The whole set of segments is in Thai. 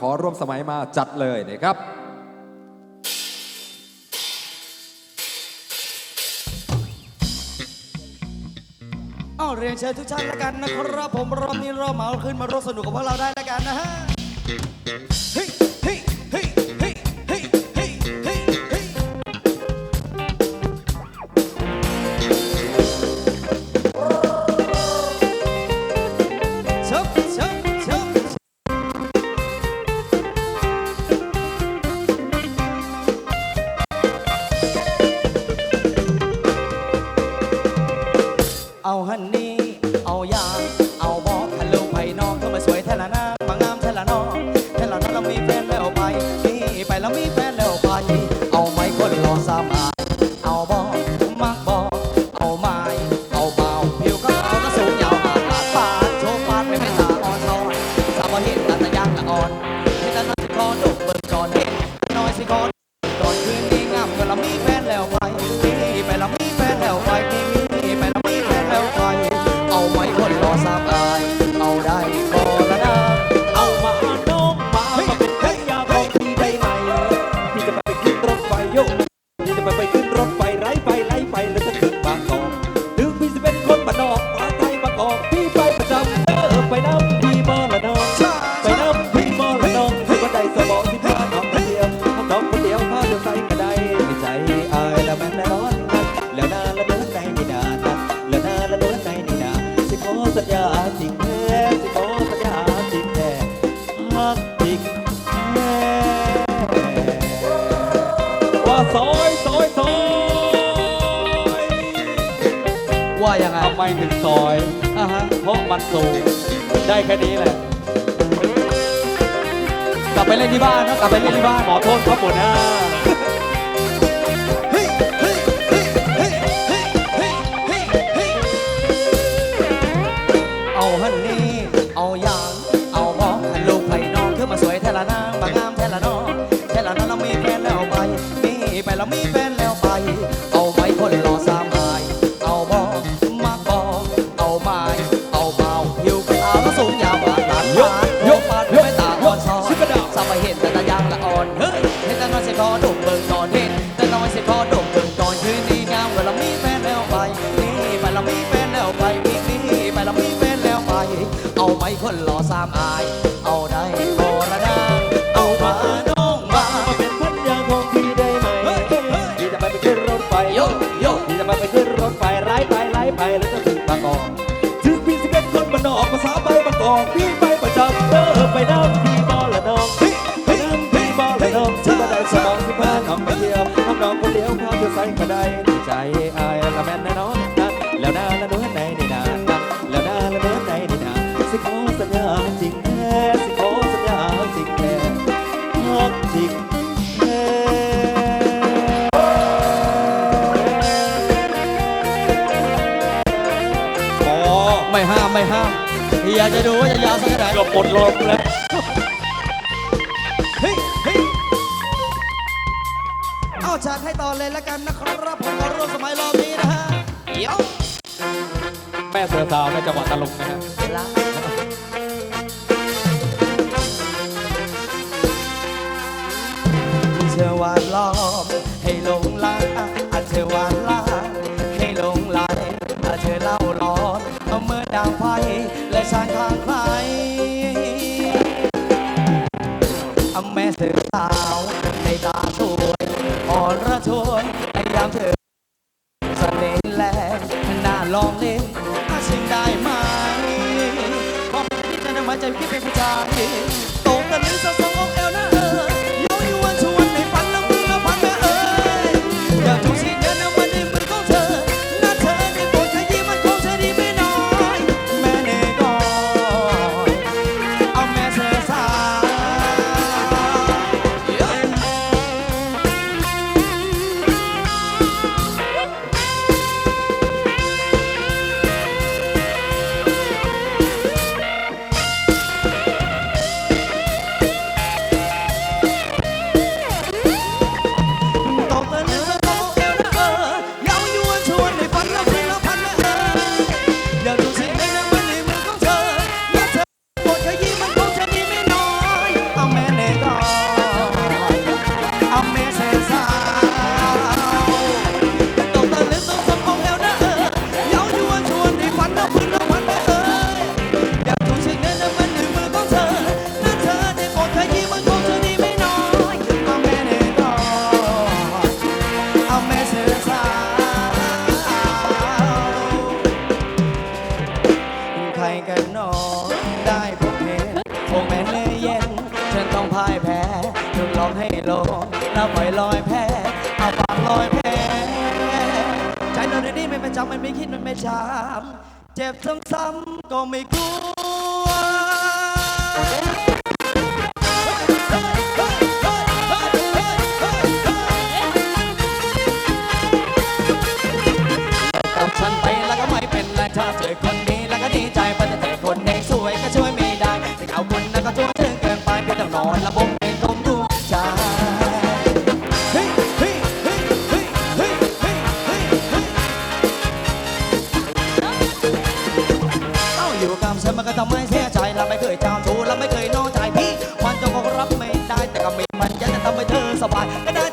ขอร่วมสมัยมาจัดเลยนะครับเอาเรียนเชิญทุกท่านแล้วกันนะครับผมรอบนี้เราเหมาขึ้นมาร่วมสนุกกับพวกเราได้แล้วกันนะฮะเฮ้ย baila mi อยเพราะมันสูงได้แค่นี้แหละ กลับไปเล่นที่บ้านนะกลับไปเล่นที่บ้านหมอโทษครับหัวหน้าเอาฮันนี่ เอายาง เอาหมองฮันลูกไผ่น้องเธอมาสวยแท้ละนางมางามแท้ละน้องแท้ละน้องเรามีแฟนแล้วไป มีไปเรามีแฟน อาไหมคนหล่อสามอาย เอาได้พอละนางเอามาน้องมามาเป็นภรรยาของพี่ได้ไหมเฮ้ยเฮ้ยพี่จะไปไปขึ้นรถไฟโยโยพี่จะไปไปขึ้นรถไฟไร้ไปไร้ไปแล้วก็ถึงบางกอกถึงพี่จะเป็นคนบ้านนอกภาษาใบบางกอกพี่ไปประจำเออไปน้ำพี่บอละน้องไปน้ำพี่บอละน้องที่มาได้สมองที่พาน้องไปเที่ยวน้องน้องคนเดียวพาเที่ยวใส่ก็ได้ใจอายละแม่นแน่นอนนะแล้วนาละเนื้อในนี่ ห้ามเฮียจะดูว่าจะยาวสักแค่ไหนเกือบหมดลมแล้วเฮ้ยเฮ้ยเอาฉากให้ต่อเลยแล้วกันนะครับผมขอร่วมสมัยรอบนี้นะฮะเดี๋ยวแม่เสือสาวในจังหวัดตะลุงนะฮะละเธอหวานล้อมให้หลงไหล และชานข้างใครอาแม่เสือสาวในตาสวยอ่อนระชวยไอ้ยามเธอเสน่ห์แรงน่าลองเล่นอาชิงได้ไหมพอกที่จะนำมาใจพี่เป็นผู้ชายตรงกันหรือสะ จำมันไม่คิดมันไม่จำเจ็บซ้ำๆก็ไม่กลัว ฉันมันก็ทำให้เสียใจเราไม่เคยเจ้าชู้เราไม่เคยนอกใจพี่ มันจะคงรับไม่ได้แต่ก็มีมันจะทำให้เธอสบายก็ได้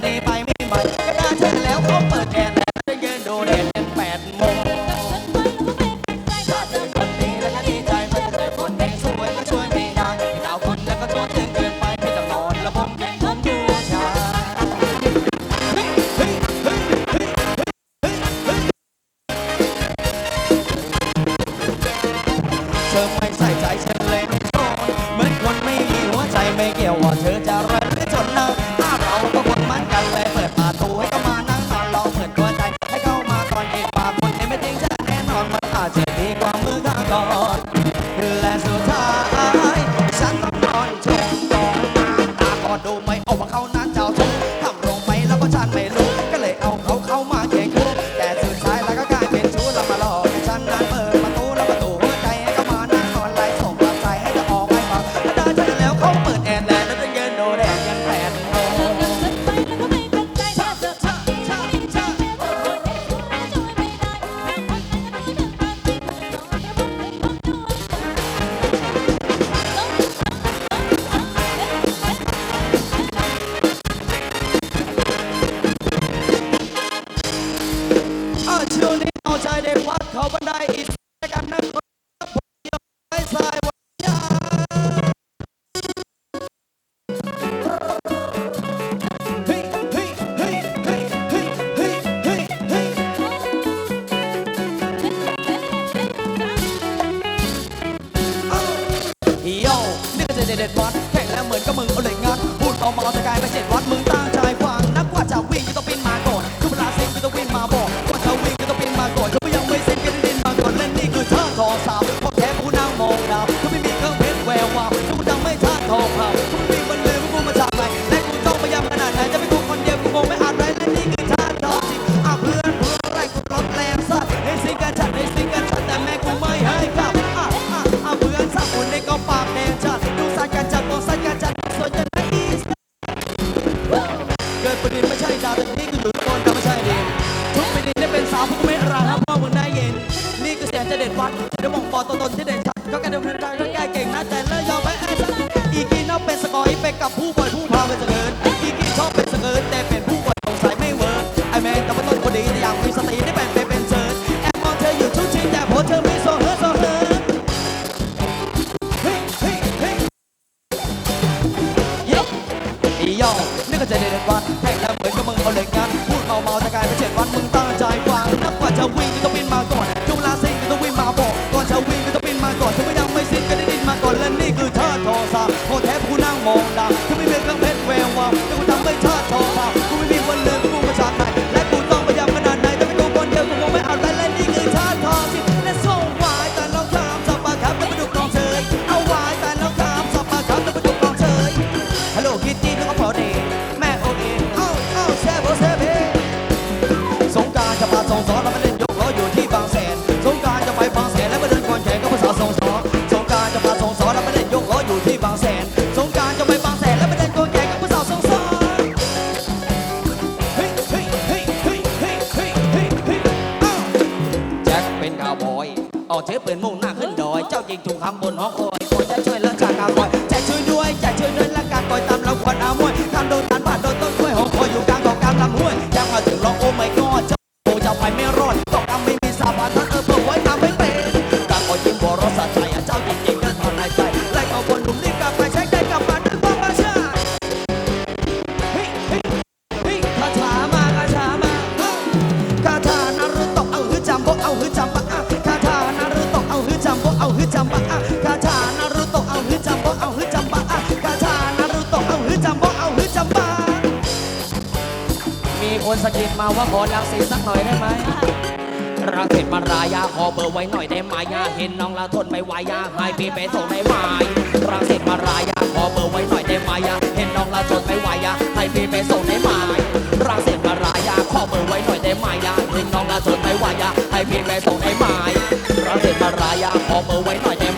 Bye. 泪光蒙蒙中。আপনার มองดาวกูไม่เป็นเครื่องเพชรแวววาวแต่กูทำไม่ชาติชองมากูไม่มีวันลืมกูมาจากไหนและกูต้องพยายามขนาดไหนแต่ไม่กูคนเดียวกูคงไม่เอาจและและนี่คือชาติทองที่และส่งวายแต่เราข้ามสับปะครับแล้วมาดูกองเชยเอาวายแต่เราข้ามสับปะครับแล้วมาดูกองเชยฮัลโหลคิตตี้แล้วก็พอดีแม่โอเอเอ้าเอ้าแซ่บโอแซ่บเอสงการจะพาส่งสอนเรา บนหอคอยคนจะช่วยแล้วจากกากอยจะช่วยด้วยจะช่วยด้วย มาว่าขอลังสีสักหน่อยได้ไหมรักเห็นมารายาขอเบอร์ไว้หน่อยได้ไหมยาเห็นน้องละทนไม่ไหวยาให้พี่ไปส่งได้ไหมรักเห็นมารายาขอเบอร์ไว้หน่อยได้ไหมยาเห็นน้องละทนไม่ไหวยาให้พี่ไปส่งได้ไหมรักเห็นมารายาขอเบอร์ไว้หน่อยได้ไหมยาเห็นน้องละทนไม่ไหวยาให้พี่ไปส่งได้ไหมรักเห็นมารายาขอเบอร์ไว้หน่อยได้ไหม